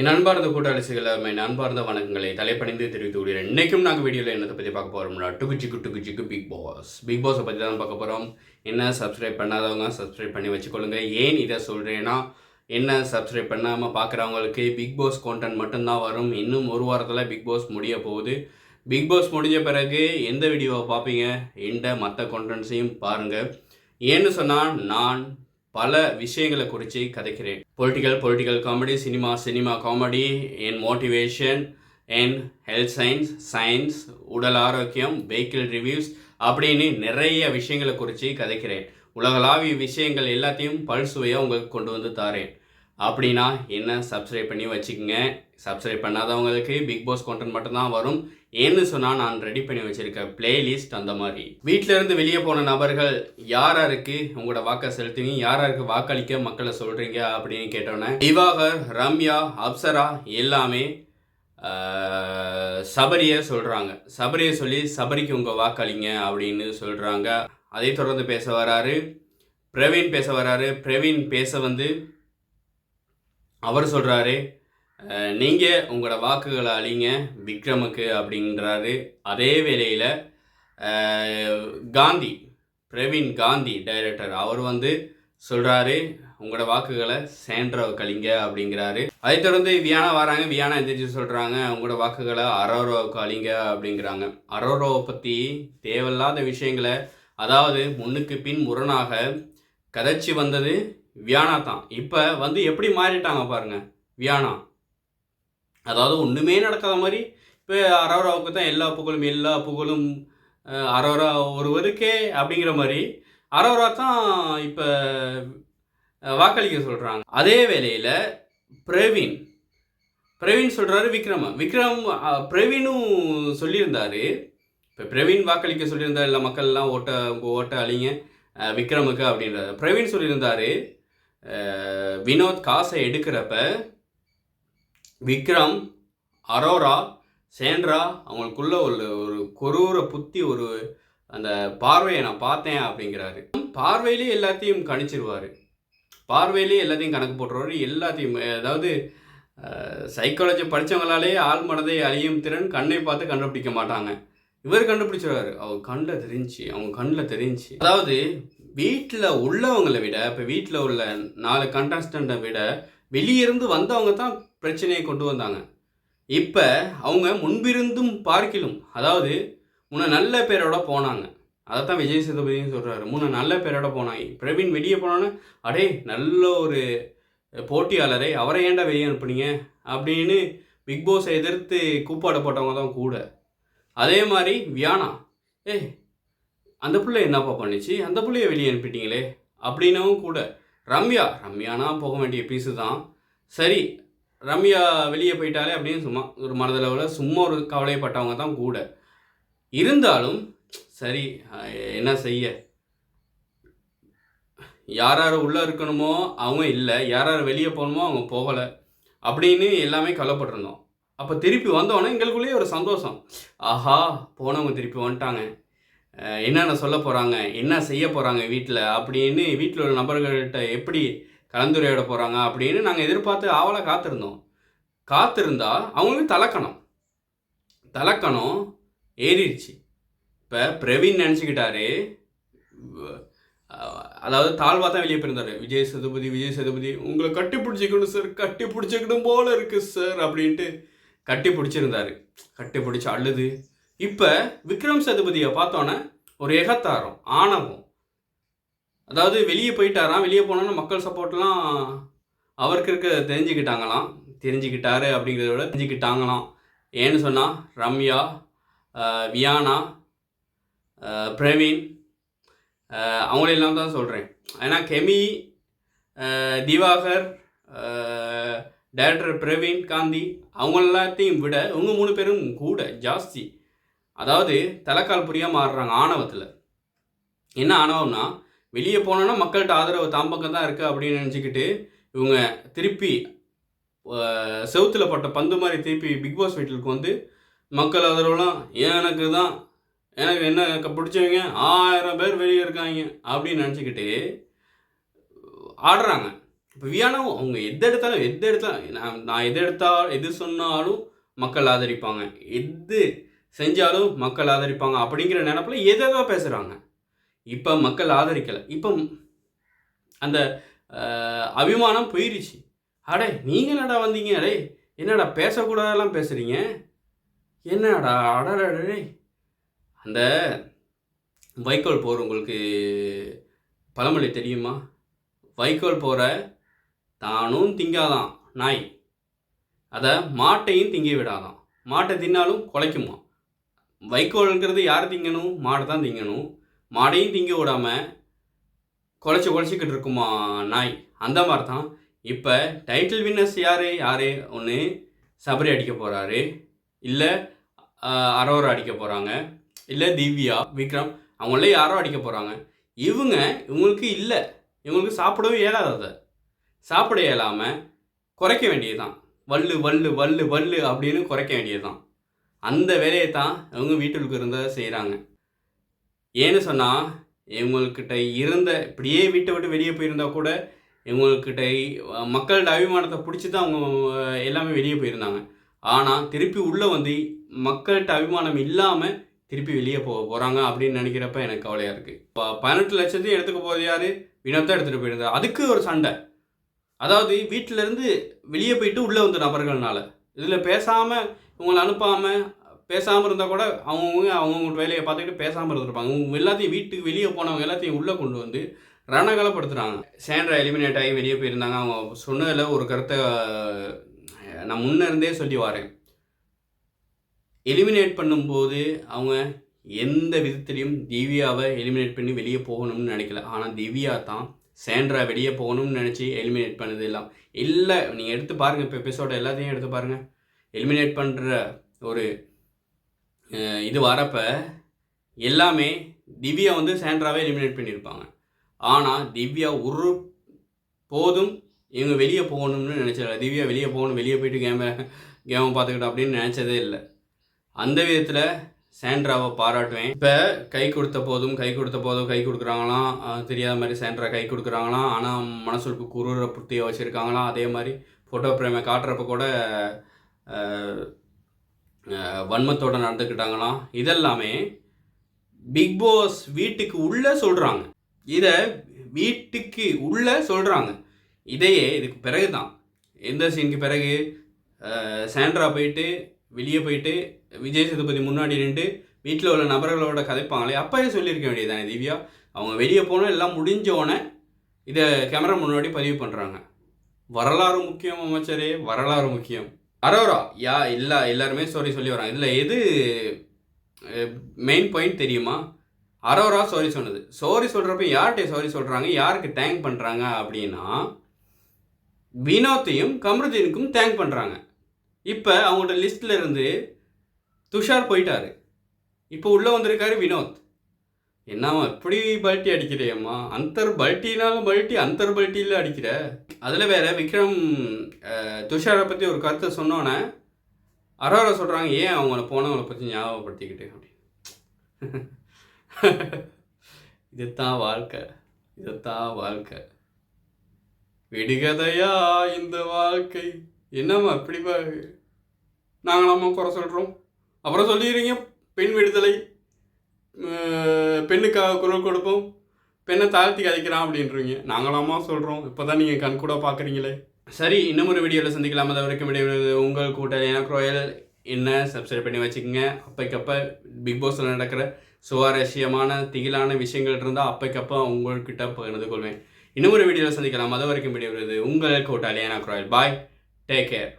என் அன்பார்ந்த கூட்டாளிசிகளை என் அன்பார்ந்த வணக்கங்களை தலைப்பணிந்து தெரிவித்து விடுகிறேன் இன்றைக்கும் நாங்கள் வீடியோவில் என்னத்தை பற்றி பார்க்க போகிறோம்னா டுக்கு சிக்கு டுக்கு சிக்கு பிக் பாஸ் பிக் பாஸை பற்றி தான் பார்க்க போகிறோம் என்ன சப்ஸ்கிரைப் பண்ணாதவங்க சப்ஸ்கிரைப் பண்ணி வச்சுக்கொள்ளுங்க. ஏன் இதை சொல்கிறேன்னா என்ன சப்ஸ்கிரைப் பண்ணாமல் பார்க்குறவங்களுக்கு பிக் பாஸ் கான்டென்ட் மட்டும்தான் வரும். இன்னும் ஒரு வாரத்தில் பிக் பாஸ் முடிய போகுது. பிக் பாஸ் முடிஞ்ச பிறகு எந்த வீடியோவை பார்ப்பீங்க? எந்த மற்ற கான்டென்ட்ஸையும் பாருங்கள் ஏன்னு சொன்னால் நான் பல விஷயங்களை குறித்து கதைக்கிறேன். Political political comedy cinema cinema comedy என் மோட்டிவேஷன் என் ஹெல்த் சயின்ஸ் சயின்ஸ் உடல் ஆரோக்கியம் வெஹிக்கிள் ரிவ்யூஸ் அப்படின்னு நிறைய விஷயங்களை குறித்து கதைக்கிறேன். உலகளாவிய விஷயங்கள் எல்லாத்தையும் பல்சுவையாக உங்களுக்கு கொண்டு வந்து தாரேன். அப்படின்னா என்ன சப்ஸ்கிரைப் பண்ணி வச்சுக்கோங்க. சப்ஸ்கிரைப் பண்ணாதவங்களுக்கு பிக் பாஸ் கண்டென்ட் மட்டும்தான் வரும். ஏன்னு சொன்னால் நான் ரெடி பண்ணி வச்சுருக்க பிளேலிஸ்ட் அந்த மாதிரி. வீட்டிலேருந்து வெளியே போன நபர்கள் யார் யாருக்கு உங்களோட வாக்கை செலுத்துவீங்க யார் யாருக்கு வாக்களிக்க மக்களை சொல்கிறீங்க அப்படின்னு கேட்டோன்னே திவாகர் ரம்யா அப்சரா எல்லாமே சபரியை சொல்கிறாங்க சபரியை சொல்லி சபரிக்கு உங்கள் வாக்களிங்க அப்படின்னு சொல்கிறாங்க அதை தொடர்ந்து பேச வராரு. பிரவீன் பேச வராரு. பிரவீன் பேச வந்து அவர் சொல்கிறாரு நீங்கள் உங்களோட வாக்குகளை அழிங்க விக்ரமுக்கு அப்படின்றாரு. அதே வேளையில் காந்தி பிரவீன் காந்தி டைரக்டர் அவர் வந்து சொல்கிறாரு உங்களோட வாக்குகளை சேண்ட்ரவ கழிங்க அப்படிங்கிறாரு. அதை தொடர்ந்து வியானா வராங்க. வியானா எந்திரிச்சு சொல்கிறாங்க உங்களோட வாக்குகளை அரோரோவுக்கு அழிங்க அப்படிங்கிறாங்க. அரோரோவை பற்றி தேவையில்லாத விஷயங்களை அதாவது முன்னுக்கு பின் முரணாக கதைச்சி வந்தது வியானா தான். இப்போ வந்து எப்படி மாறிட்டாங்க பாருங்கள் வியானா. அதாவது ஒன்றுமே நடக்காத மாதிரி இப்போ அரோராவுக்கு தான் எல்லா புகழும் எல்லா புகழும் அரோரா ஒருவருக்கே அப்படிங்கிற மாதிரி அரோரா தான் இப்போ வாக்களிக்க சொல்கிறாங்க அதே வேளையில் பிரவீன் பிரவீன் சொல்கிறாரு விக்ரம. விக்ரம் பிரவீனும் சொல்லியிருந்தாரு. இப்போ பிரவீன் வாக்களிக்க சொல்லியிருந்தார் எல்லா மக்கள்லாம் ஓட்ட ஓட்ட அழிங்க விக்ரமுக்கு அப்படின்றார். பிரவீன் சொல்லியிருந்தார் வினோத் காசை எடுக்கிறப்ப விக்ரம் அரோரா சேண்ட்ரா அவங்களுக்குள்ள ஒரு ஒரு கொரூர புத்தி ஒரு அந்த பார்வையை நான் பார்த்தேன் அப்படிங்கிறாரு. பார்வையிலேயே எல்லாத்தையும் கணிச்சிருவார். பார்வையிலே எல்லாத்தையும் கணக்கு போட்டுருவாரு. எல்லாத்தையும் அதாவது சைக்காலஜி படித்தவங்களாலே ஆள் மனதை அழியும் திறன் கண்ணை பார்த்து கண்டுபிடிக்க மாட்டாங்க. இவர் கண்டுபிடிச்சிருவாரு. அவங்க கண்ணில் தெரிஞ்சு அவங்க கண்ணில் தெரிஞ்சு. அதாவது வீட்டில் உள்ளவங்களை விட இப்போ வீட்டில் உள்ள நாலு கண்டஸ்டண்ட்டை விட வெளியிருந்து வந்தவங்க தான் பிரச்சனையை கொண்டு வந்தாங்க. இப்போ அவங்க முன்பிருந்தும் பார்க்கிலும் அதாவது முன்ன நல்ல பேரோட போனாங்க. அதைத்தான் விஜய் சேதுபதியும் சொல்கிறாரு முன்ன நல்ல பேரோட போனாங்க. பிரவீன் வெளியே போனோன்னே அடே நல்ல ஒரு போட்டியாளரை அவரை ஏன்டா வெளியே அனுப்புனீங்க? அப்படின்னு பிக் பாஸை எதிர்த்து கூப்பாட போட்டவங்க தான் கூட. அதே மாதிரி வியானா ஏய் அந்த பிள்ளை என்னப்பா பண்ணிச்சு? அந்த பிள்ளைய வெளியே அனுப்பிட்டீங்களே? அப்படின்னவும் கூட. ரம்யா ரம்யானா போக வேண்டிய பீஸு தான். சரி ரம்யா வெளியே போயிட்டாலே அப்படின்னு சும்மா ஒரு மனதளவில் சும்மா ஒரு கவலைப்பட்டவங்க தான் கூட. இருந்தாலும் சரி என்ன செய்ய? யார் யார் உள்ளே இருக்கணுமோ அவங்க இல்லை. யார் யார் வெளியே போகணுமோ அவங்க போகலை. அப்படின்னு எல்லாமே கவலைப்பட்டிருந்தோம். அப்போ திருப்பி வந்தோன்னே எங்களுக்குள்ளேயே ஒரு சந்தோஷம். ஆஹா போனவங்க திருப்பி வந்துட்டாங்க. என்னென்ன சொல்ல போகிறாங்க என்ன செய்ய போகிறாங்க வீட்டில் அப்படின்னு வீட்டில் உள்ள நபர்கள்கிட்ட எப்படி கலந்துரையாட போகிறாங்க அப்படின்னு நாங்கள் எதிர்பார்த்து ஆவலாக காத்திருந்தோம். காத்திருந்தா அவங்களுக்கு தலக்கணம். தலக்கணம் ஏறிடுச்சு. இப்போ பிரவீன் நினச்சிக்கிட்டாரு. அதாவது தாழ்வாக தான் வெளியே போயிருந்தாரு. விஜய் சதுபதி விஜய் சதுபதி உங்களை கட்டி பிடிச்சிக்கணும் சார் கட்டி பிடிச்சிக்கணும் போல இருக்குது சார் அப்படின்ட்டு கட்டி பிடிச்சிருந்தாரு கட்டி பிடிச்சி அழுது. இப்போ விக்ரம் சதுபதியை பார்த்தோன்னே ஒரு எகத்தாரம் ஆணவம். அதாவது வெளியே போயிட்டாராம் வெளியே போனோன்னா மக்கள் சப்போர்ட்லாம் அவருக்கு இருக்க தெரிஞ்சுக்கிட்டாங்களாம். தெரிஞ்சுக்கிட்டாரு அப்படிங்கிறத விட தெரிஞ்சுக்கிட்டாங்களாம். ஏன்னு சொன்னால் ரம்யா வியானா பிரவீன் அவங்களெல்லாம் தான் சொல்கிறேன் ஏன்னா கெமி திவாகர் டேரக்டர் பிரவீன் காந்தி அவங்க எல்லாத்தையும் விட இவங்க மூணு பேரும் கூட ஜாஸ்தி. அதாவது தலைக்கால் புரியாமல் ஆடுறாங்க ஆணவத்தில். என்ன ஆணவம்னா வெளியே போனோன்னா மக்கள்கிட்ட ஆதரவு தாம்பக்கம் தான் இருக்குது அப்படின்னு நினச்சிக்கிட்டு இவங்க திருப்பி செவுத்தில் பட்ட பந்து மாதிரி திருப்பி பிக் பாஸ் வீட்டிலுக்கு வந்து மக்கள் ஆதரவுலாம் எனக்கு தான் எனக்கு என்ன எனக்கு பிடிச்சவங்க ஆயிரம் பேர் வெளியே இருக்காங்க அப்படின்னு நினச்சிக்கிட்டு ஆடுறாங்க. இப்போ வியானாவும் அவங்க எது எடுத்தாலும் எது எடுத்தாலும் நான் நான் எது எடுத்தாலும் எது சொன்னாலும் மக்கள் ஆதரிப்பாங்க. எது செஞ்சாலும் மக்கள் ஆதரிப்பாங்க அப்படிங்கிற நினப்பில் எதாவது பேசுகிறாங்க இப்போ மக்கள் ஆதரிக்கலை. இப்போ அந்த அபிமானம் போயிருச்சு. அடே நீங்கள் என்னடா வந்தீங்க? அடே என்னடா பேசக்கூடாதெல்லாம் பேசுகிறீங்க என்னடா அடடே அந்த வைக்கோல் போகிற உங்களுக்கு பழமொழி தெரியுமா? வைக்கோல் போகிற தானும் திங்காதான் நாய். அதை மாட்டையும் திங்க விடாதான். மாட்டை தின்னாலும் குலைக்குமா வைக்கோல்ங்கிறது யார் திங்கணும்? மாடை தான் திங்கணும். மாடையும் திங்க விடாமல் குலைச்சி குலைச்சிக்கிட்டு இருக்குமா நாய்? அந்த மாதிரி தான் இப்போ டைட்டில் வின்னர்ஸ் யார்? யார்? ஒன்று சபரி அடிக்க போகிறாரு இல்லை அரோரா அடிக்க போகிறாங்க இல்லை திவ்யா விக்ரம் அவங்கள யாரோ அடிக்க போகிறாங்க இவங்க இவங்களுக்கு இல்லை. இவங்களுக்கு சாப்பிடவே இயலாது அதை. சாப்பிட இயலாமல் குறைக்க வேண்டியதுதான். வள்ளு வள்ளு வள்ளு வள்ளு அப்படின்னு குறைக்க வேண்டியது தான் அந்த வேலையை தான் இவங்க வீட்டுக்கு இருந்த செய்கிறாங்க ஏன்னு சொன்னால் இவங்கக்கிட்ட இருந்த இப்படியே வீட்டை விட்டு வெளியே போயிருந்தா கூட இவங்கக்கிட்ட மக்களோட அபிமானத்தை பிடிச்சி தான் அவங்க எல்லாமே வெளியே போயிருந்தாங்க. ஆனால் திருப்பி உள்ளே வந்து மக்கள்கிட்ட அபிமானம் இல்லாமல் திருப்பி வெளியே போக போகிறாங்க அப்படின்னு நினைக்கிறப்ப எனக்கு கவலையாக இருக்குது இப்போ பதினெட்டு லட்சத்தையும் எடுத்துக்க போகிறது யார்? வினோத் தான் எடுத்துகிட்டு போயிருந்தார் அதுக்கு ஒரு சண்டை. அதாவது வீட்டிலேருந்து வெளியே போயிட்டு உள்ளே வந்த நபர்கள்னால இதில் பேசாமல் இவங்களை அனுப்பாமல் பேசாமல் இருந்தால் கூட அவங்கவுங்க அவங்கவுங்க வேலையை பார்த்துக்கிட்டு பேசாமல் இருந்திருப்பாங்க. அவங்க எல்லாத்தையும் வீட்டுக்கு வெளியே போனவங்க எல்லாத்தையும் உள்ளே கொண்டு வந்து ரணகலப்படுத்துகிறாங்க சேண்ட்ரா எலிமினேட் ஆகி வெளியே போயிருந்தாங்க. அவங்க சொன்னதில் ஒரு கருத்தை நான் முன்னே இருந்தே சொல்லி வரேன். எலிமினேட் பண்ணும்போது அவங்க எந்த விதத்துலையும் திவ்யாவை எலிமினேட் பண்ணி வெளியே போகணும்னு நினைக்கல. ஆனால் திவ்யா தான் சேண்ட்ரா வெளியே போகணும்னு நினச்சி எலிமினேட் பண்ணது எல்லாம். இல்லை நீங்கள் எடுத்து பாருங்கள் இப்போ எபிசோட எல்லாத்தையும் எடுத்து பாருங்கள் எலிமினேட் பண்ணுற ஒரு இது வரப்போ எல்லாமே திவ்யா வந்து சாண்ட்ராவே எலிமினேட் பண்ணியிருப்பாங்க ஆனால் திவ்யா ஒரு போதும் இவங்க வெளியே போகணும்னு நினச்சல திவ்யா வெளியே போகணும் வெளியே போயிட்டு கேம கேமை பார்த்துக்கிட்டோம் அப்படின்னு நினச்சதே இல்லை. அந்த விதத்தில் சாண்ட்ராவை பாராட்டுவேன். இப்போ கை கொடுத்த போதும் கை கொடுத்த போதும் கை கொடுக்குறாங்களாம் தெரியாத மாதிரி சாண்ட்ரா கை கொடுக்குறாங்களாம் ஆனால் மனசுக்கு குரூர புத்தியை வச்சுருக்காங்களாம் அதே மாதிரி ஃபோட்டோ பிரேமை காட்டுறப்ப கூட வன்மத்தோட நடந்துக்கிட்டாங்களாம். இதெல்லாமே பிக் பாஸ் வீட்டுக்கு உள்ளே சொல்கிறாங்க இதை வீட்டுக்கு உள்ளே சொல்கிறாங்க இதையே இதுக்கு பிறகு தான் எந்த சீனுக்கு பிறகு? சாண்ட்ரா போயிட்டு வெளியே போயிட்டு விஜய் சேதுபதி முன்னாடி நின்று வீட்டில் உள்ள நபர்களோட கதைப்பாங்களே அப்போயே சொல்லியிருக்க வேண்டியதானே திவ்யா? அவங்க வெளியே போனால் எல்லாம் முடிஞ்சோடனே இதை கேமரா முன்னாடி பதிவு பண்ணுறாங்க வரலாறு முக்கியம் அமைச்சரே வரலாறு முக்கியம். அரோரா. யா எல்லா எல்லாருமே சாரி சொல்லி வராங்க. இதில் எது மெயின் பாயிண்ட் தெரியுமா? அரோரா சாரி சொன்னது. சாரி சொல்கிறப்ப யார்கிட்ட சாரி சொல்கிறாங்க யாருக்கு தேங்க் பண்ணுறாங்க அப்படின்னா வினோத்தையும் கமருதீனுக்கும் தேங்க் பண்ணுறாங்க இப்போ அவங்களோட லிஸ்ட்டில் இருந்து துஷார் போயிட்டாரு. இப்போ உள்ளே வந்திருக்காரு வினோத். என்னம்மா இப்படி பல்ட்டி அடிக்கிறியம்மா? அந்தர் பல்ட்டினாலும் பல்ட்டி அந்தர் பல்ட்டியில் அடிக்கிற? அதில் வேற விக்ரம் துஷாரை பற்றி ஒரு கருத்தை சொன்னோன்னே அரோரா சொல்கிறாங்க ஏன் அவங்கள போனவங்களை பற்றி ஞாபகப்படுத்திக்கிட்டு? அப்படி இதுதான் வாழ்க்கை. இதுதான் வாழ்க்கை. விடுகதையா இந்த வாழ்க்கை? என்னம்மா இப்படி நாங்களாம்மா குறை சொல்கிறோம் அப்புறம் சொல்லிடுறீங்க பெண் விடுதலை. பெண்ணுக்காக குரல் கொடுப்போம். பெண்ணை தாழ்த்தி கதைக்கிறான் அப்படின்றீங்க. நாங்களாமா சொல்கிறோம் இப்போ தான் நீங்கள் கண் கூட பார்க்குறீங்களே. சரி இன்னும் ஒரு வீடியோவில் சந்திக்கலாம். அதை வரைக்கும் விடைபெறுவது உங்கள் கூட்டல் எனக்கு ரோயல் என்ன? சப்ஸ்கிரைப் பண்ணி வச்சுக்கோங்க. அப்பைக்கப்போ பிக் பாஸில் நடக்கிற சுவாரஸ்யமான திகிலான விஷயங்கள் இருந்தால் அப்பைக்கப்போ உங்கள்கிட்ட பகிர்ந்து கொள்வேன். இன்னும் ஒரு வீடியோவில் சந்திக்கலாம். அது வரைக்கும் விடைபெறுவது உங்கள் கூட்டாளி எனக்கு ரோயல் பாய் டேக் கேர்